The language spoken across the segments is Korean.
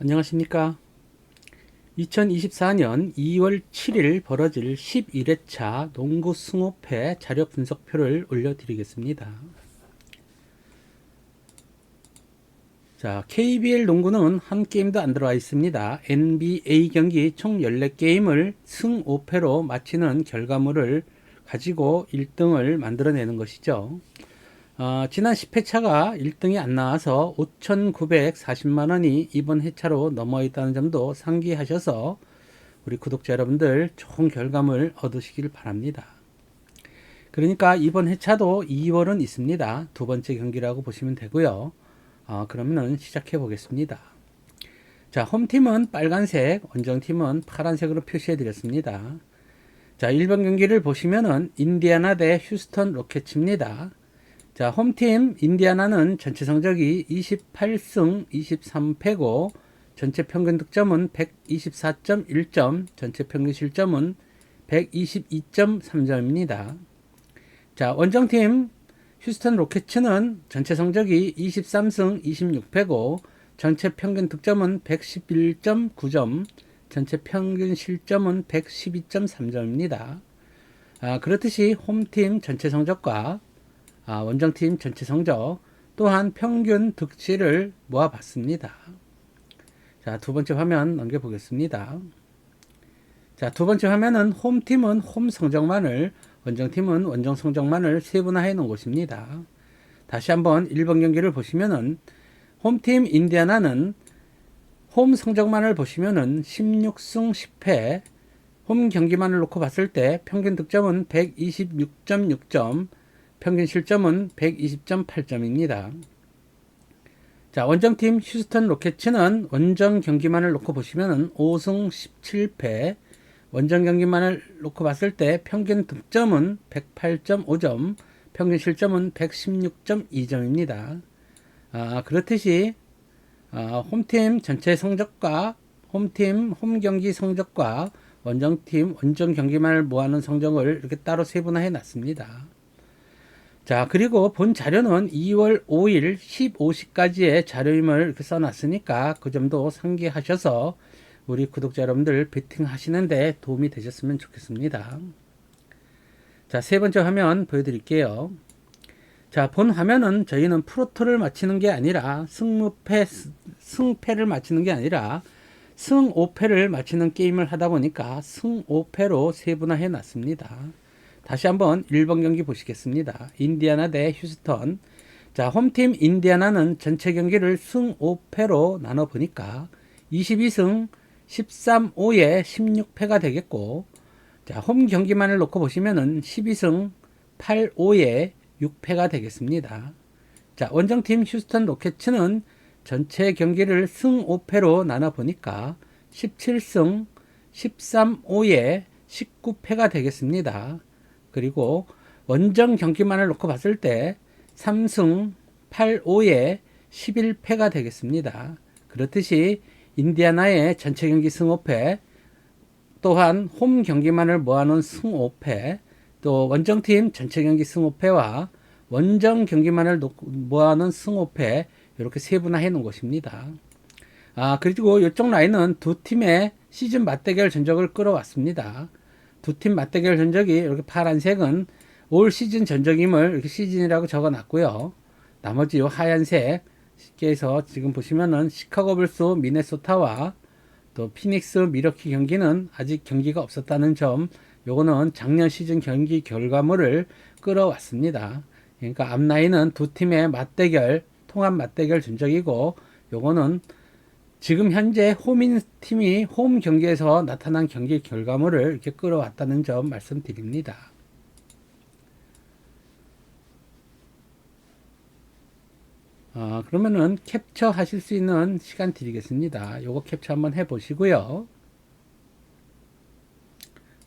안녕하십니까. 2024년 2월 7일 벌어질 11회차 농구 승호패 자료 분석표를 올려드리겠습니다. 자, KBL 농구는 한 게임도 안 들어와 있습니다. NBA 경기 총 14게임을 승 5패로 마치는 결과물을 가지고 1등을 만들어내는 것이죠. 어, 지난 10회차가 1등이 안 나와서 5,940만 원이 이번 회차로 넘어 있다는 점도 상기하셔서 우리 구독자 여러분들 좋은 결과물 얻으시길 바랍니다. 그러니까 이번 회차도 2월은 있습니다. 두 번째 경기라고 보시면 되고요. 어, 그러면은 시작해 보겠습니다. 자, 홈팀은 빨간색, 원정팀은 파란색으로 표시해 드렸습니다. 자, 1번 경기를 보시면은 인디아나 대 휴스턴 로켓츠입니다. 자, 홈팀 인디아나는 전체 성적이 28승 23패고 전체 평균 득점은 124.1점, 전체 평균 실점은 122.3점입니다. 자, 원정팀 휴스턴 로켓츠는 전체 성적이 23승 26패고 전체 평균 득점은 111.9점, 전체 평균 실점은 112.3점입니다. 아, 그렇듯이 홈팀 전체 성적과 아, 원정팀 전체 성적 또한 평균 득실을 모아봤습니다. 자, 두 번째 화면 넘겨보겠습니다. 자, 두 번째 화면은 홈팀은 홈 성적만을, 원정팀은 원정 성적만을 세분화해 놓은 곳입니다. 다시 한번 1번 경기를 보시면은 홈팀 인디아나는 홈 성적만을 보시면은 16승 10패, 홈 경기만을 놓고 봤을 때 평균 득점은 126.6점, 평균 실점은 120.8점입니다. 자, 원정팀 휴스턴 로켓츠는 원정 경기만을 놓고 보시면 5승 17패, 원정 경기만을 놓고 봤을 때 평균 득점은 108.5점, 평균 실점은 116.2점입니다. 아, 그렇듯이 아, 홈팀 전체 성적과 홈팀 홈 경기 성적과 원정팀 원정 경기만을 모아놓은 성적을 이렇게 따로 세분화해 놨습니다. 자, 그리고 본 자료는 2월 5일 15시까지의 자료임을 써놨으니까 그 점도 상기하셔서 우리 구독자 여러분들 베팅 하시는데 도움이 되셨으면 좋겠습니다. 자, 세 번째 화면 보여드릴게요. 자, 본 화면은 저희는 프로토를 맞히는 게 아니라 승무패, 승패를 맞히는 게 아니라 승 5패를 맞히는 게임을 하다 보니까 승 5패로 세분화해 놨습니다. 다시 한번 1번 경기 보시겠습니다. 인디아나 대 휴스턴. 자, 홈팀 인디아나는 전체 경기를 승 5패로 나눠 보니까 22승 13, 5에 16패가 되겠고, 자, 홈 경기만을 놓고 보시면은 12승 8, 5에 6패가 되겠습니다. 자, 원정팀 휴스턴 로켓츠는 전체 경기를 승 5패로 나눠 보니까 17승 13, 5에 19패가 되겠습니다. 그리고 원정 경기만을 놓고 봤을 때 3승 8, 5에 11패가 되겠습니다. 그렇듯이 인디아나의 전체 경기 승 5패, 또한 홈 경기만을 모아놓은 승 5패, 또 원정팀 전체 경기 승 5패와 원정 경기만을 모아놓은 승 5패 이렇게 세분화해 놓은 것입니다. 아 그리고 이쪽 라인은 두 팀의 시즌 맞대결 전적을 끌어왔습니다. 두 팀 맞대결 전적이 이렇게 파란색은 올 시즌 전적임을 이렇게 시즌이라고 적어 놨고요. 나머지 요 하얀색 쉽게 해서 지금 보시면은 시카고 불스 미네소타와 또 피닉스 미러키 경기는 아직 경기가 없었다는 점 요거는 작년 시즌 경기 결과물을 끌어왔습니다. 그러니까 앞라인은 두 팀의 맞대결 통합 맞대결 전적이고 요거는 지금 현재 홈인 팀이 홈 경기에서 나타난 경기 결과물을 이렇게 끌어왔다는 점 말씀드립니다. 아, 그러면은 캡처 하실 수 있는 시간 드리겠습니다. 요거 캡처 한번 해 보시고요.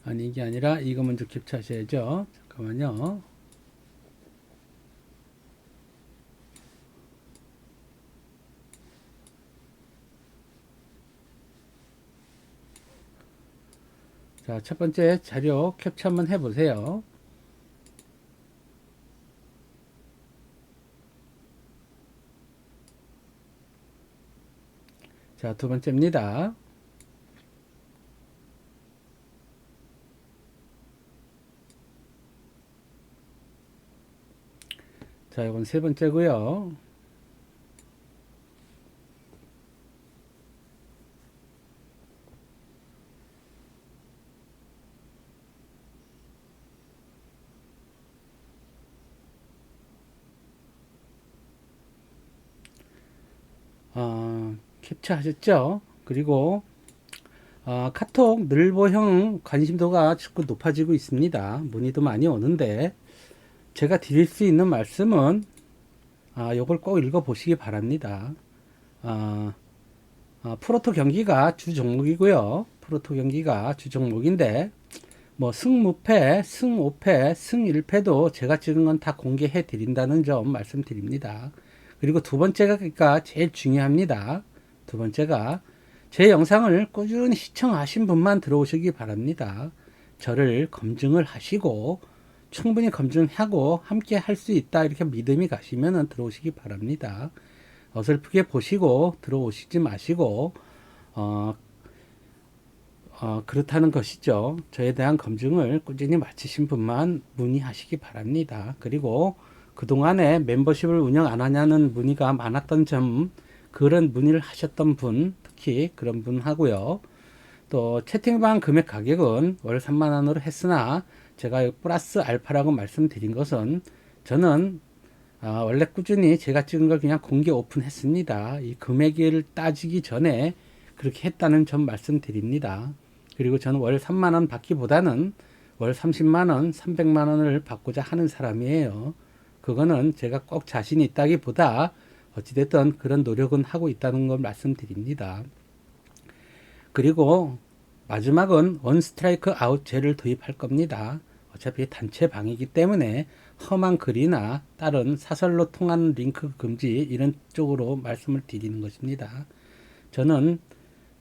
아니, 이게 아니라 이거 먼저 캡처 하셔야죠. 잠깐만요. 자, 첫 번째 자료 캡처 한번 해보세요. 자, 두 번째입니다. 자, 이건 세 번째고요. 어, 캡처하셨죠? 그리고 어, 카톡 늘보형 관심도가 자꾸 높아지고 있습니다. 문의도 많이 오는데 제가 드릴 수 있는 말씀은 아, 요걸 꼭 읽어 보시기 바랍니다. 아, 아, 프로토 경기가 주 종목이고요. 프로토 경기가 주 종목인데 뭐 승무패, 승5패, 승1패도 제가 찍은 건 다 공개해 드린다는 점 말씀드립니다. 그리고 두 번째가 그러니까 제일 중요합니다. 두 번째가 제 영상을 꾸준히 시청하신 분만 들어오시기 바랍니다. 저를 검증을 하시고 충분히 검증하고 함께 할 수 있다 이렇게 믿음이 가시면 들어오시기 바랍니다. 어설프게 보시고 들어오시지 마시고 어, 어, 그렇다는 것이죠. 저에 대한 검증을 꾸준히 마치신 분만 문의하시기 바랍니다. 그리고 그동안에 멤버십을 운영 안 하냐는 문의가 많았던 점 그런 문의를 하셨던 분 특히 그런 분 하고요. 또 채팅방 금액 가격은 월 3만 원으로 했으나 제가 플러스 알파라고 말씀드린 것은 저는 아, 원래 꾸준히 제가 찍은 걸 그냥 공개 오픈했습니다. 이 금액을 따지기 전에 그렇게 했다는 점 말씀드립니다. 그리고 저는 월 3만 원 받기보다는 월 30만 원, 300만 원을 받고자 하는 사람이에요. 그거는 제가 꼭 자신이 있다기보다 어찌됐든 그런 노력은 하고 있다는 걸 말씀드립니다. 그리고 마지막은 원 스트라이크 아웃제를 도입할 겁니다. 어차피 단체 방이기 때문에 험한 글이나 다른 사설로 통하는 링크 금지 이런 쪽으로 말씀을 드리는 것입니다. 저는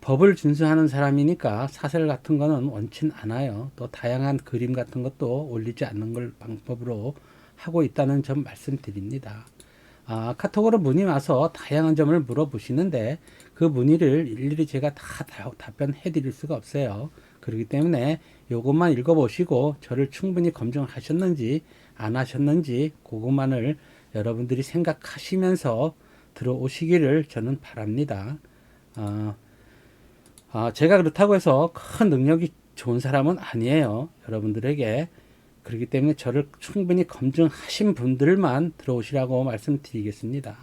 법을 준수하는 사람이니까 사설 같은 거는 원치 않아요. 또 다양한 그림 같은 것도 올리지 않는 걸 방법으로 하고 있다는 점 말씀드립니다. 아, 카톡으로 문의 와서 다양한 점을 물어보시는데 그 문의를 일일이 제가 다 답변해 드릴 수가 없어요. 그렇기 때문에 이것만 읽어보시고 저를 충분히 검증하셨는지 안 하셨는지 그것만을 여러분들이 생각하시면서 들어오시기를 저는 바랍니다. 아, 아, 제가 그렇다고 해서 큰 능력이 좋은 사람은 아니에요. 여러분들에게 그렇기 때문에 저를 충분히 검증하신 분들만 들어오시라고 말씀드리겠습니다.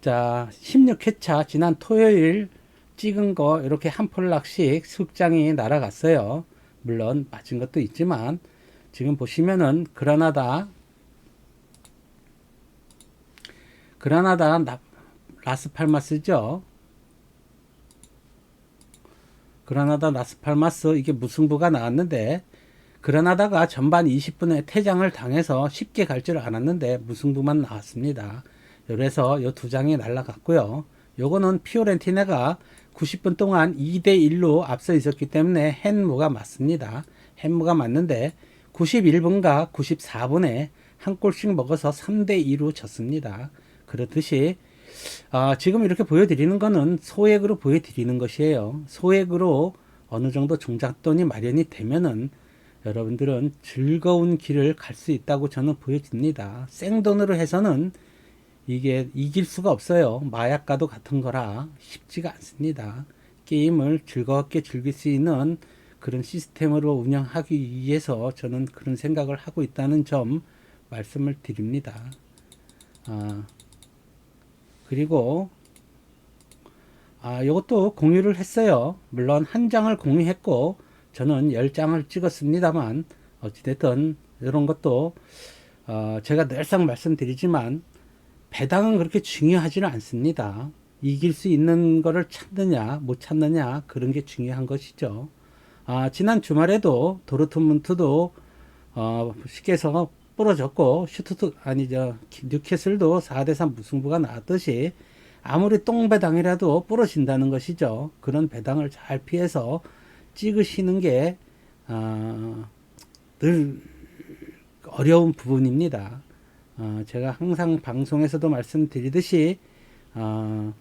자, 16회차 지난 토요일 찍은 거 이렇게 한 폴락씩 숙장이 날아갔어요. 물론 맞은 것도 있지만 지금 보시면은 그라나다 그라나다 라스팔마스죠. 그라나다 라스팔마스 이게 무승부가 나왔는데 그러나다가 전반 20분에 퇴장을 당해서 쉽게 갈 줄 알았는데 무승부만 나왔습니다. 그래서 이두 장이 날라갔고요. 요거는 피오렌티네가 90분 동안 2대 1로 앞서 있었기 때문에 헨무가 맞습니다. 헨무가 맞는데 91분과 94분에 한 골씩 먹어서 3대 2로 졌습니다. 그렇듯이 아, 지금 이렇게 보여드리는 거는 소액으로 보여드리는 것이에요. 소액으로 어느 정도 종잣돈이 마련이 되면은 여러분들은 즐거운 길을 갈 수 있다고 저는 보여집니다. 생돈으로 해서는 이게 이길 수가 없어요. 마약과도 같은 거라 쉽지가 않습니다. 게임을 즐겁게 즐길 수 있는 그런 시스템으로 운영하기 위해서 저는 그런 생각을 하고 있다는 점 말씀을 드립니다. 아, 그리고 아, 이것도 공유를 했어요. 물론 한 장을 공유했고 저는 10장을 찍었습니다만 어찌됐든 이런 것도 어, 제가 늘상 말씀드리지만 배당은 그렇게 중요하지는 않습니다. 이길 수 있는 거를 찾느냐 못 찾느냐 그런 게 중요한 것이죠. 아, 지난 주말에도 도르트문트도 어, 쉽게 해서 부러졌고 슈트트 아니죠 뉴캐슬도 4대3 무승부가 나왔듯이 아무리 똥배당이라도 부러진다는 것이죠. 그런 배당을 잘 피해서 찍으시는 게, 어, 늘 어려운 부분입니다. 어, 제가 항상 방송에서도 말씀드리듯이, 어,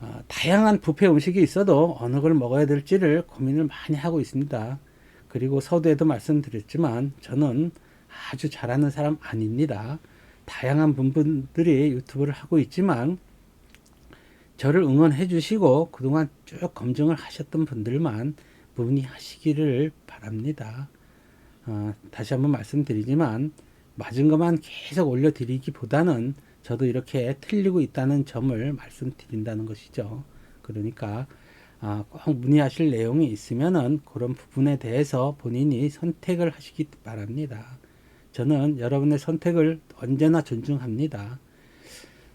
어, 다양한 부페 음식이 있어도 어느 걸 먹어야 될지를 고민을 많이 하고 있습니다. 그리고 서두에도 말씀드렸지만 저는 아주 잘하는 사람 아닙니다. 다양한 분들이 유튜브를 하고 있지만 저를 응원해 주시고 그동안 쭉 검증을 하셨던 분들만 문의하시기를 바랍니다. 어, 다시 한번 말씀드리지만 맞은 것만 계속 올려드리기보다는 저도 이렇게 틀리고 있다는 점을 말씀드린다는 것이죠. 그러니까 아, 꼭 문의하실 내용이 있으면은 그런 부분에 대해서 본인이 선택을 하시기 바랍니다. 저는 여러분의 선택을 언제나 존중합니다.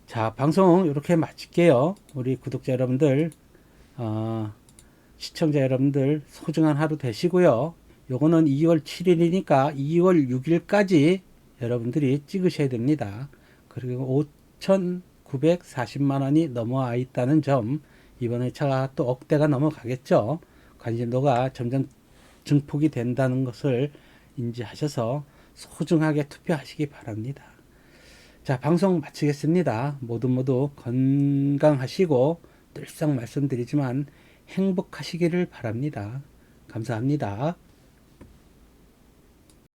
자, 방송 이렇게 마칠게요. 우리 구독자 여러분들, 어, 시청자 여러분들 소중한 하루 되시고요. 요거는 2월 7일이니까 2월 6일까지 여러분들이 찍으셔야 됩니다. 그리고 5,940만 원이 넘어와 있다는 점, 이번에 차가 또 억대가 넘어가겠죠. 관심도가 점점 증폭이 된다는 것을 인지하셔서 소중하게 투표하시기 바랍니다. 자, 방송 마치겠습니다. 모두 모두 건강하시고 늘상 말씀드리지만 행복하시기를 바랍니다. 감사합니다.